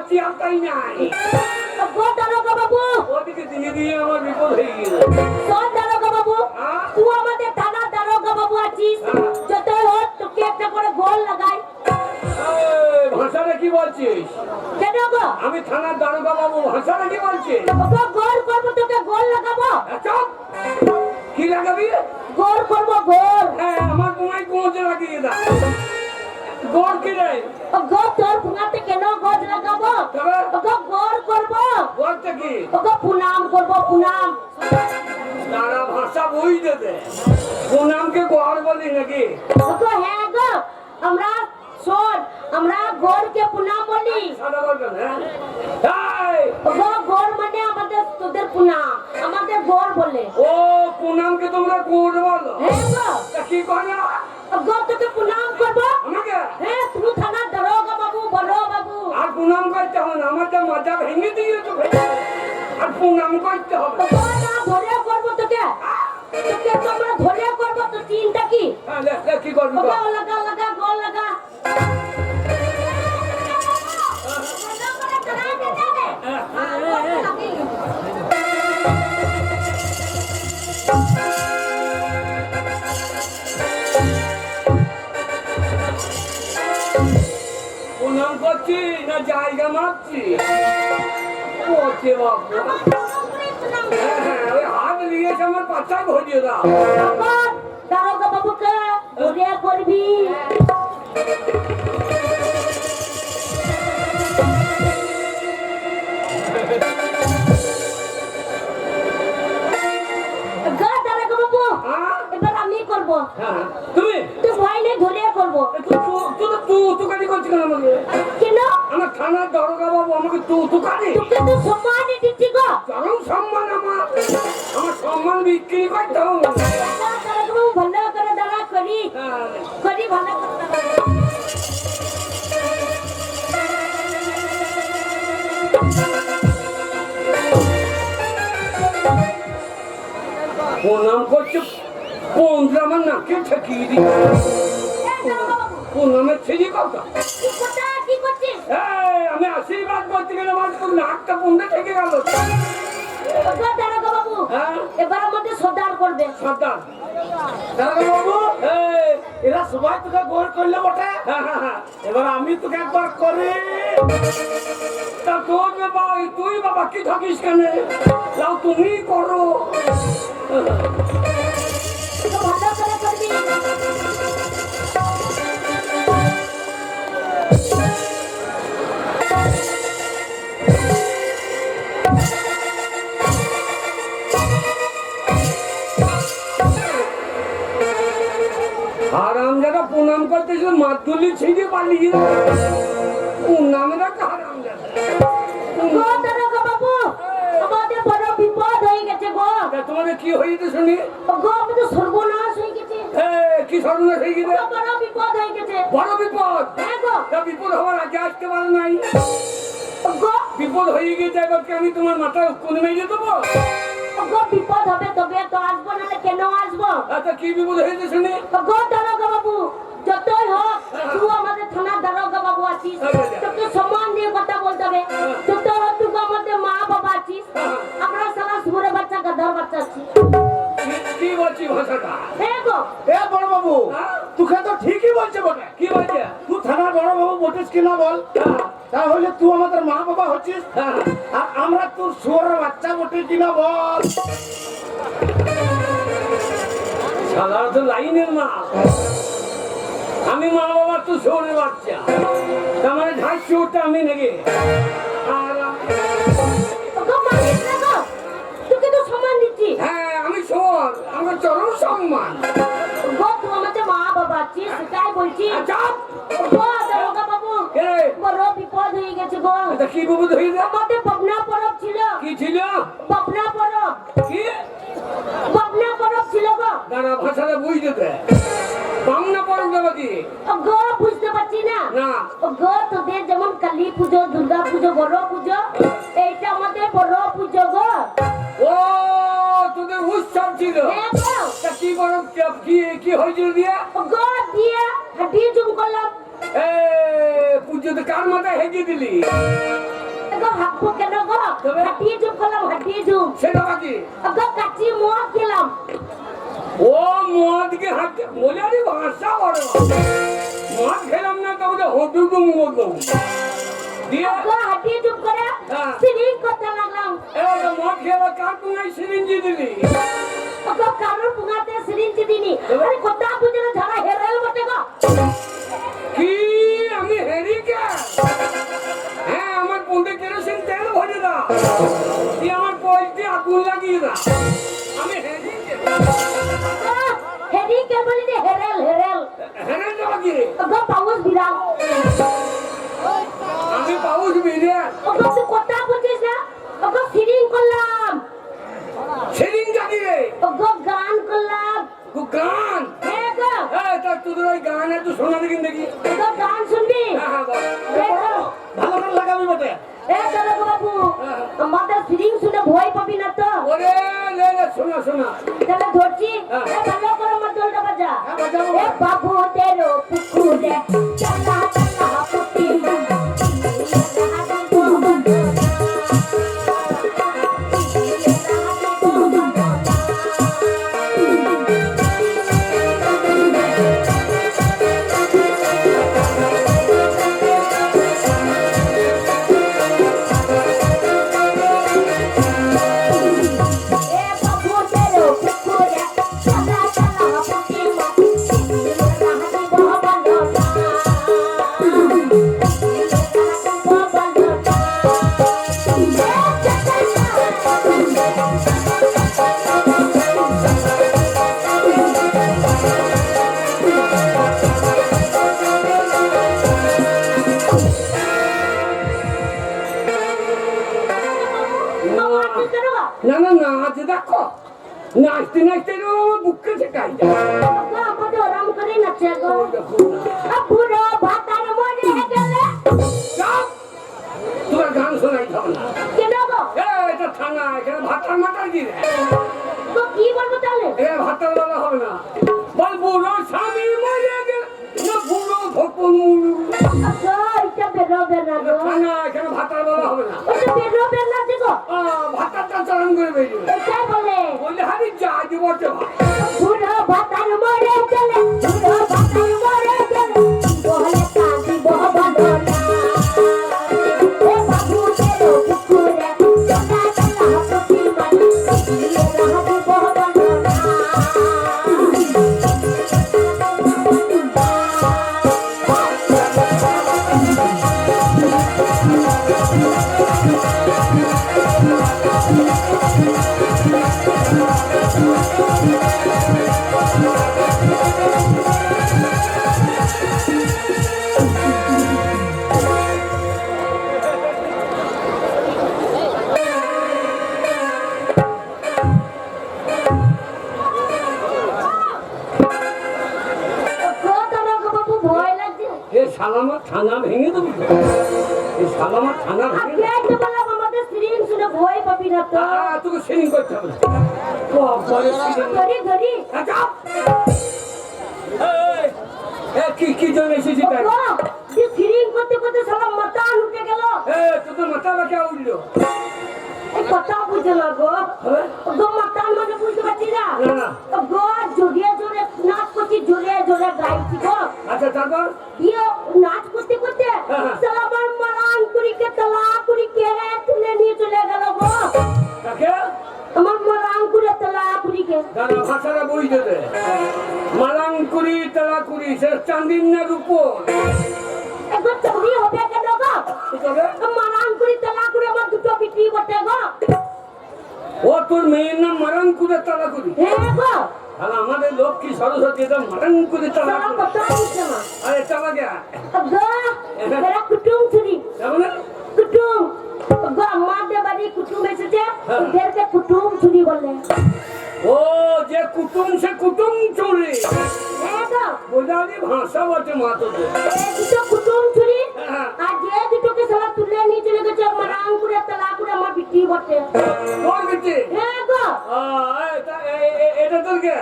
আমার চেয়ারটাই নাই দারোগা বাবু। ওদিকে দিয়ে দিয়ে আমার বিপদ হয়ে গেল। শোন দারোগা বাবু। হ্যাঁ? তুই আমাদের থানার দারোগা বাবু আছিস। হ্যাঁ। হোক তোকে একটা করে গোল লাগাই। ভাষাটা কি বলছিস? কেন গো? আমি থানার দারোগা বাবু ভাষাটা কি বলছিস? গো গোল করব তোকে গোল লাগাবো? চপ! কি লাগাবি? গোল করব গোল। হ্যাঁ আমার তোমায় কোঁচে লাগিয়ে কি রে? গো তোর পুনাতে কেন গোল লাগাবো তবে গো গোল করব গড়টা কি গো পুনাম তারা ভাষা বই দেবে। তোকে তো আমরা ধরে করব তো চিন্তা কি? হ্যাঁ, লে, লে, কি করবি লাগা লাগা গোল লাগা। প্রণাম করছি না জায়গা মাপছি? ওকে বাবু পাচ্ছা ভরিয়ে দাও। বাবুকে করবি হ্যাঁ হ্যাঁ তুমি ভয় নেই করব করছিস কেন? আমার থানার দরগা বাবু আমাকে তু তুকারি? তোকে তো সম্মানই দিচ্ছি গো। চরম সম্মান আমার? আমার সম্মান বিক্রি দারোগা বাবু ভালো করে দাঁড়া করি হ্যাঁ করি ভালো করে প্রণাম করছে? পন্দ্রা আমার নাকে ঠেকিয়ে বাবু, প্রণামের ছিরি কথা কি কথা কি করছিস? এই, আমি আশীর্বাদ করতে গেলে আমার পুরো নাকটা পন্দ্রা ঠেকে গেল। বাবু হ্যাঁ? এবার আমাদের সর্দার করবে। সর্দার। বাবু এরা সবাই তোকে গোল করলে বটে। হ্যাঁ, হ্যাঁ। এবার আমি তোকে একবার করি। তা তোর বাবা তুই বাবা কি থাকিস কেন? লাও তুমি করো। ভালো করে করবি। প্রণাম করতেছিল মাতুলি ছিঁড়ে পালিয়ে গো দারোগা বাবু আমাদের বড় বিপদ হয়ে গেছে গো। তোমাদের কি হয়েছে শুনি? গো আমাদের সর্বনাশ হয়ে গেছে। কি সর্বনাশ হয়ে গেছে গো, বড় বিপদ হয়ে গেছে। বড় বিপদ? হ্যাঁ গো। বিপদ হওয়ার আগে আসতে পারো নাই? গো। বিপদ হয়ে কি আমি তোমার কোন দেবো? বিপদ হবে তবে তো আসব না কেন আসব? আচ্ছা কি বিপদ হয়েছে শুনি? গো দারোগা বাবু যতই হোক তুই আমাদের থানার দারোগা বাবু আছিস তোকে সম্মান দিয়ে কথা বলতে হবে। যতই হোক তুই আমাদের মা বাবা আছিস আমরা সারা সুরে বাচ্চা গাধার বাচ্চা আছি। কি- বলছি ভাষাটা? হ্যাঁ গো। এ বড় বাবু? তোকে তো ঠিকই বলছে বটে। কি বলছে? তুই থানার বড় বাবু বটিস কিনা বল? হ্যাঁ, তাহলে তুই আমাদের মা বাবা হচ্ছিস? হ্যাঁ। আর আমরা তোর শুয়ারের বাচ্চা বটি কিনা বল? শালার তো লাইনের মা আমি মা বাবার তো শোনে বাচ্চা। তার মানে আমি নাকি আর গো মানিস না গো তোকে তো সম্মান দিচ্ছি। হ্যাঁ আমি আমার চরম সম্মান। আমাদের মা বাবা আছিস সেটাই বলছি। আচ্ছা বড় বিপদ হয়ে গেছে গো। এটা কি বিপদ হয়ে যায় আমাদের পাবনা পরব ছিল। কি ছিল? পাবনা পরব। কি? পাবনা পরব ছিল গো। দাঁড়া ভাষাটা বুঝতে দে বাংলা পড়ব দেবো কি গো বুঝতে পারছি না। না। গো তোদের যেমন কালী পুজো দুর্গা পুজো বড় পুজো এইটা আমাদের বড় পুজো গো। ও তোদের উৎসব ছিল। হ্যাঁ কি বড় কি কি হয়েছিল দিয়ে গো দিয়ে হাঁটি জুম করলাম। এ পুজোতে কার মাথায় হেঁটে দিলি? গো হাঁকবো কেন গো? হাঁটিয়ে চুপ করলাম হাঁটিয়ে চুপ সেটা বাকি। গো কাচি মদ খেলাম। ও মদকে হাঁটতে বলে আরে ভাষা বড় মদ খেলাম না তো বলে হটুডুম বলুম দিয়ে গো হাঁটিয়ে চুপ করে। হ্যাঁ। সিরিং করতে লাগলাম এবার মদ খেয়ে কার তুমি সিরিঞ্জি দিলি? গো কারোর পুঙাতে সিরিঞ্জ দিনি? আরে কথা বুঝে না ঝাড়া হেরাল বটে গো। কি? আমি হেরি কে? হ্যাঁ আমার পন্দে কেরোসিন তেল ভরে দাও তুই আমার পয়সটি আগুন লাগিয়ে দাও আমি হেরি কে বলি রে হেরেল হেরেল। হেরে যাব কি গো পাউস বিরাম আমি পাউস বিরে ওগো তুই কথা বুঝিস না? ওগো সিরিং করলাম। সেদিন জানি রে? ওগো গান করলাম। গান? গো এই তা তোদের ওই গান একটু শোনা দেখি দেখি। গান শুনবি? হ্যাঁ হ্যাঁ। ভালো করে লাগাবি বটে। এ দাদা বাবু আমাদের সিরিং শুনে ভয় পাবি না তো? ওরে লে লে শোনা শোনা। তাহলে ধরছি? হ্যাঁ। ভালো করে আমার দলটা বাজা। এ বাবু তেরো পুকুরে চালা চালা না না নাচ দেখো নাচতে নাচতে ভাতার হবে না। কি কি জন্য এসেছি তাই সিরিং করতে করতে সালা মাথা গেল তোদের মাথা বাঁকা উঠল কথা বুঝে না গো হ্যাঁ? ওগো মাথা মানে বুঝতে পারছি না? না। জোরে জোরে নাচ করছি জোরে জোরে গাইছি গো। আচ্ছা তারপর? দিয়ে নাচ করতে করতে হ্যাঁ। সালা আমার মারান কুড়িকে তলা কুড়িকে তুলে নিয়ে চলে গেল গো। আমার মারান কুড়ে তলা কুড়িকে দাদা ভাষাটা বই দেবে মালাঙ্কুরি তেলাকুরি সে চান্দির না রূপো একবার চুরি হবে কেন গো? তবে মারান কুড়ি তলা কুড়ি আমার বিক্রি করতে গো? ও তোর মেয়ের নাম মারাঙ্কুরে তেলাকুরি হ্যাঁ গো। আর আমাদের লক্ষ্মী সরস্বতী এটা মারাঙ্কুরে সালা তেলাকুরি কথা বুঝছে না আরে চালা গা গো কুটুম কেমন? কুটুম। গো আমাদের বাড়ি কুটুম এসেছে হ্যাঁ। ওদেরকে কুটুম চুরি বলে। ও যে কুটুম সে কুটুম চুরি। হ্যাঁ গো। বোঝালি ভাষা বটে দুটো কুটুম চুরি। হ্যাঁ। আর যে দুটোকে সালা তুলে নিয়ে চলে গেছে মারাং করে তালা করে আমার বিক্রি করতে তোর বেটে হ্যাঁ গো। এটা তোর কে?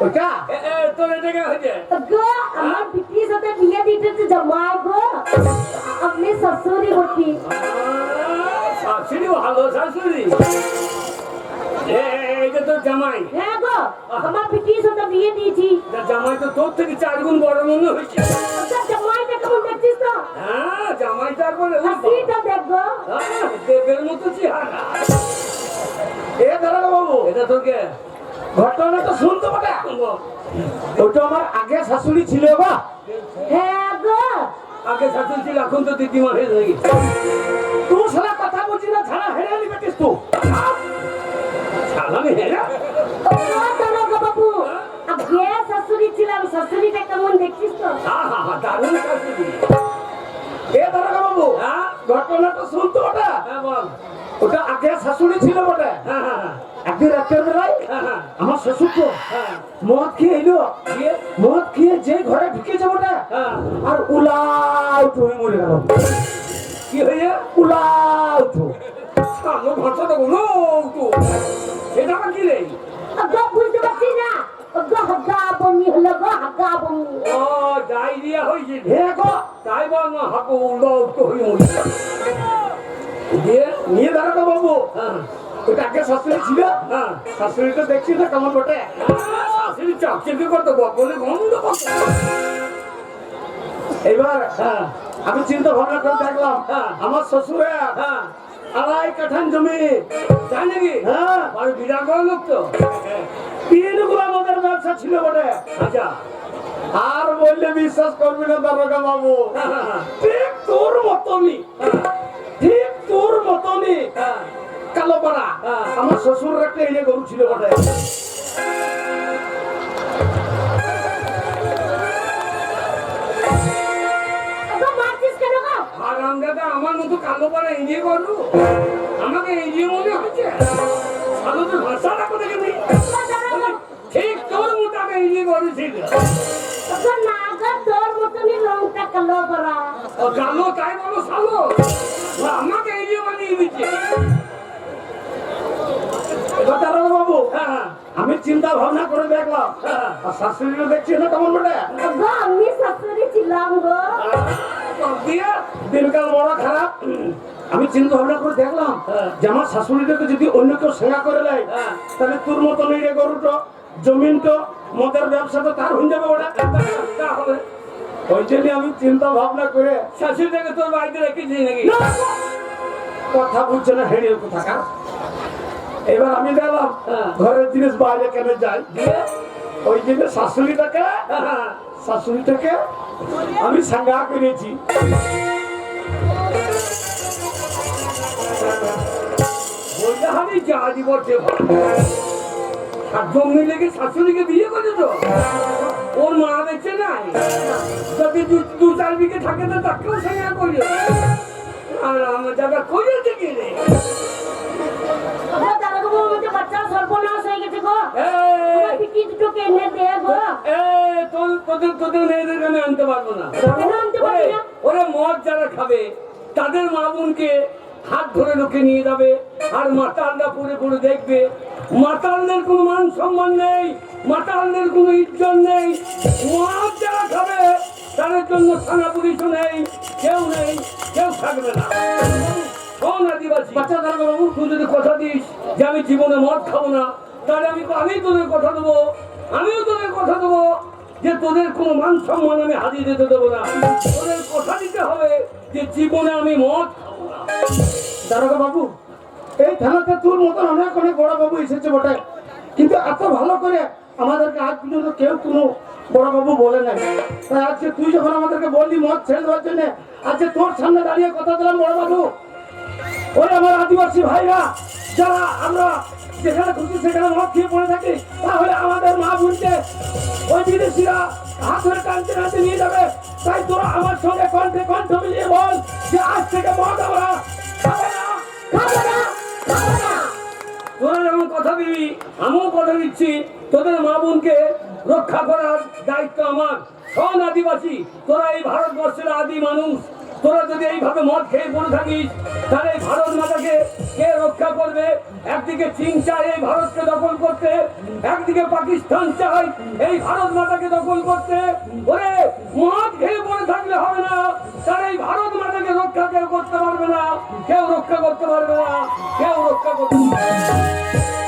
ওটা এ- এ, তোর এটা কে হয়েছে? গো আমার বিক্রির সাথে বিয়ে দিতেছে জামাই গো। শাশুড়ি বটি। শাশুড়ি ভালো শাশুড়ি। এ, তোর জামাই। হ্যাঁ গো আমার সাথে বিয়ে দিয়েছি। জামাই তো তোর থেকে চার গুণ বড় মনে হয়েছে। জামাইটা কেমন দেখছিস তো? হ্যাঁ জামাই তার বলে উল্টো। হাসিটা দেখ গো। হ্যাঁ, দেবের মতো চেহারা। এ দাঁড়ানো বাবু এটা তোকে ঘটনা তো শুনতে পারে ওটা আমার আগে শাশুড়ি ছিল বা হ্যাঁ গো। আগে শাশুড়ি ছিল এখন তো দিদিমা হয়ে গেছে। তুই সারা কথা বলছি না ছাড়া হেরে নিবেটিস তুই সালামি হেরা ও দারোগা বাবু আগে শাশুড়ি ছিলাম শাশুড়িটা কেমন দেখছিস তো? হ্যাঁ হ্যাঁ হ্যাঁ দারুণ শাশুড়ি। এ দাঁড়ানো বাবু। হ্যাঁ? ঘটনা তো ওটা হ্যাঁ ওটা আগে শাশুড়ি ছিল বটে। হ্যাঁ হ্যাঁ হ্যাঁ, একদিন রাত্রের বেলায় হ্যাঁ হ্যাঁ। আমার শ্বশুর তো হ্যাঁ। মদ খেয়ে এলো। মদ খেয়ে যে ঘরে ঢুকেছে ওটা হ্যাঁ। আর উলাও তুমি মরে গেল। কি হয়ে উলাও তো সামনে ভাষা দেবো নো তো। সেটা আবার কি রে? বুঝতে পারছি না। গো হাগা বমি হলো গো হাগা বমি ও ডায়রিয়া হয়েছে হে গো। তাই বল না হাঁকু উল্টো উল্টো হয়ে মরি দিয়ে নিয়ে দাঁড়ানো বাবু। ওটা আগে শাশুড়ি ছিল। শাশুড়িটা দেখছি না কেমন বটে। শাশুড়ি চাকচিকে করতো বলে গন্ধ এবার আমি চিন্তা ভাবনা করে দেখলাম হ্যাঁ। আমার শ্বশুরে হ্যাঁ। আড়াই কাঠান জমি। তাই নাকি? হ্যাঁ। আর বিরাট লোক তো। আমাদের ব্যবসা ছিল বটে। আচ্ছা। আর বললে বিশ্বাস করবি না দারোগা বাবু। ঠিক তোর মতনই। ঠিক তোর মতনই। কালো পাড়া। হ্যাঁ। আমার শ্বশুর একটা এনে গরু ছিল বটে। কেন দাদা আমার মতো কালো পাড়া এগিয়ে করলু আমাকে এগিয়ে মনে হচ্ছে ভাষাটা কোথায় তোর মতো আমি এগিয়ে করেছিল গো না গো তোর মতনই রংটা কালো বড়া। ও কালো তাই বলো সালো ও আমাকে এগিয়ে বানিয়ে দিচ্ছে। দারোগা বাবু। হ্যাঁ হ্যাঁ। আমি চিন্তা ভাবনা করে দেখলাম। হ্যাঁ আর শাশুড়িটা দেখছি না কেমন বটে? আমি শাশুড়ি ছিলাম গো। দিয়ে দিনকাল বড় খারাপ। আমি চিন্তা ভাবনা করে দেখলাম হ্যাঁ। যে আমার শাশুড়িটাকে যদি অন্য কেউ সেবা করে দেয় হ্যাঁ। তাহলে তোর মতো নেই রে গরুটো। জমিনটো মদের ব্যবসাটা তার হয়ে যাবে ওটা ওই জন্য আমি চিন্তা ভাবনা করে শাশুড়িটাকে তোর বাড়িতে রেখেছি নাকি? কথা বুঝছে না হেড়ে কোথাকা এবার আমি দেখলাম হ্যাঁ। ঘরের জিনিস বাইরে কেন যাই দিয়ে ওই জন্য শাশুড়িটাকে হ্যাঁ, হ্যাঁ। শাশুড়িটাকে আমি সাঙ্গা করেছি বলতে হবে করতে আর জমি লেগে শাশুড়িকে বিয়ে করে তো ওর মা বেঁচে নাই। যদি দু- চার বিঘে থাকে তো তাকেও সঙ্গে করল আর আমার জায়গা করেছে কি রে গো দারোগা বাবু আমাদের বাচ্চা সর্বনাশ হয়ে গেছে গো। পিটি দুটোকে এনে দে গো। তোদের তোদের মেয়েদেরকে আমি আনতে পারব না। ওরে মদ যারা খাবে তাদের মা বোনকে হাত ধরে লোকে নিয়ে যাবে, আর মাতালরা পড়ে পড়ে দেখবে। মাতালদের কোনো মান সম্মান নেই, মাতালদের কোনো ইজ্জত নেই। মদ যারা খাবে, তাদের জন্য থানা পুলিশও নেই, কেউ নেই, কেউ থাকবে না। শোন আদিবাসী। বাচ্চা বাবু তুই যদি কথা দিস যে আমি জীবনে মদ খাব না, তাহলে আমি আমি তোদের কথা দেবো। আমিও তোদের কথা দেবো যে তোদের কোনো মান সম্মান আমি হারিয়ে যেতে দেবো না। তোদের কথা দিতে হবে যে জীবনে আমি মদ খাব। দারোগা বাবু, এই থানাতে তোর মতন অনেক অনেক বড় বাবু এসেছে বটে। কিন্তু এত ভালো করে আমাদেরকে আজ পর্যন্ত কেউ কোনো বড় বাবু বলে নাই। তাই আজকে তুই যখন আমাদেরকে বললি মদ ছেড়ে দেওয়ার জন্য, আজকে তোর সামনে দাঁড়িয়ে কথা দিলাম বড় বাবু। ওরে আমার আদিবাসী ভাইরা যারা আমরা যেখানে খুশি সেখানে মদ খেয়ে পড়ে থাকি, তাহলে আমাদের মা বোনকে ওই বিদেশিরা হাত ধরে টানতে টানতে নিয়ে যাবে। তাই তোরা আমার সঙ্গে কণ্ঠে কণ্ঠ মিলিয়ে বল যে আজ থেকে মদ আমরা খাব তোরা যেমন কথা দিবি আমিও কথা দিচ্ছি, তোদের মা বোনকে রক্ষা করার দায়িত্ব আমার। শোন আদিবাসী, তোরা এই ভারতবর্ষের আদি মানুষ। তোরা যদি এইভাবে মদ খেয়ে পড়ে থাকিস, তাহলে এই ভারত মাতাকে একদিকে চীন চায় এই ভারতকে দখল করতে, একদিকে পাকিস্তান চায় এই ভারত মাতাকে দখল করতে। ওরে, মদ খেয়ে পড়ে থাকলে হবে না, তার এই ভারত মাতাকে রক্ষা কেউ করতে পারবে না, কেউ রক্ষা করতে পারবে না, কেউ রক্ষা করতে পারবে শালারের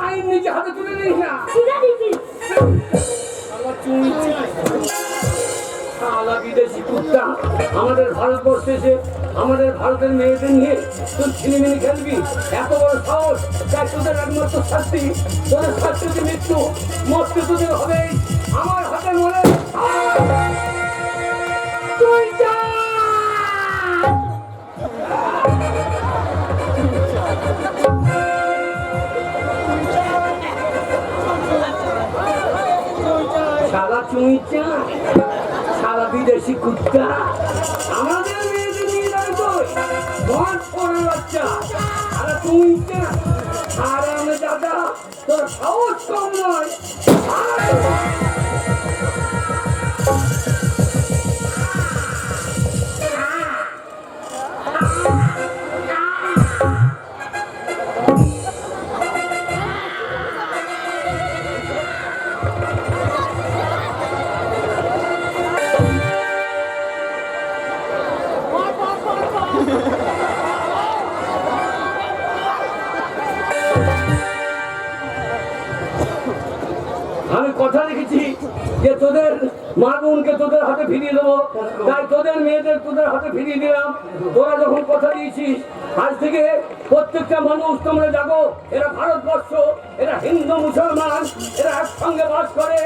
আইন হাতে তুলে নিস আমাদের ভারতবর্ষে এসে আমাদের ভারতের মেয়েদের নিয়ে তুই ছিনিমিনি খেলবি এত বড় সাহস তাই তোদের একমাত্র শাস্তি তোদের শাস্তি মৃত্যু মৃত্যু তোদের হবে আমার হাতে মরে চুইচা শালা বিদেশি কুত্তা। আমাদের মেয়েদের নিয়ে যাবে তুই ঘর পরে বাচ্চা। শালা চুইচা, আর আমি দাদা তোর সাহস কম নয়। আয়! আমি বোনকে তোদের হাতে ফিরিয়ে দেবো। তাই তোদের মেয়েদের তোদের হাতে ফিরিয়ে দিলাম। তোরা যখন কথা দিয়েছিস, আজ থেকে প্রত্যেকটা মানুষ তোমরা জাগো। এরা ভারতবর্ষ, এরা হিন্দু মুসলমান, এরা একসঙ্গে বাস করে।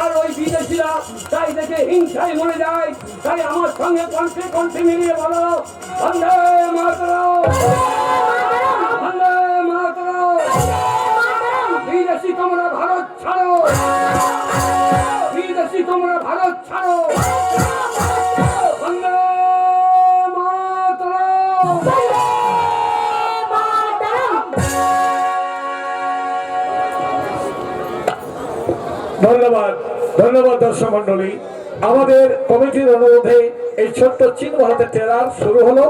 আর ওই বিদেশিরা, তাই দেখে হিংসায় মরে যায়। তাই আমার সঙ্গে কণ্ঠে কণ্ঠে মিলিয়ে বলো, বন্দে মাতরম। বন্দে মাতরম। বিদেশি তোমরা ভারত ছাড়ো। বিদেশি তোমরা ভারত ছাড়ো। ধন্যবাদ ধন্যবাদ দর্শক মন্ডলী আমাদের কমিটির অনুরোধে এই ছোট্ট চীন ভারতের ট্রেলার শুরু হলো।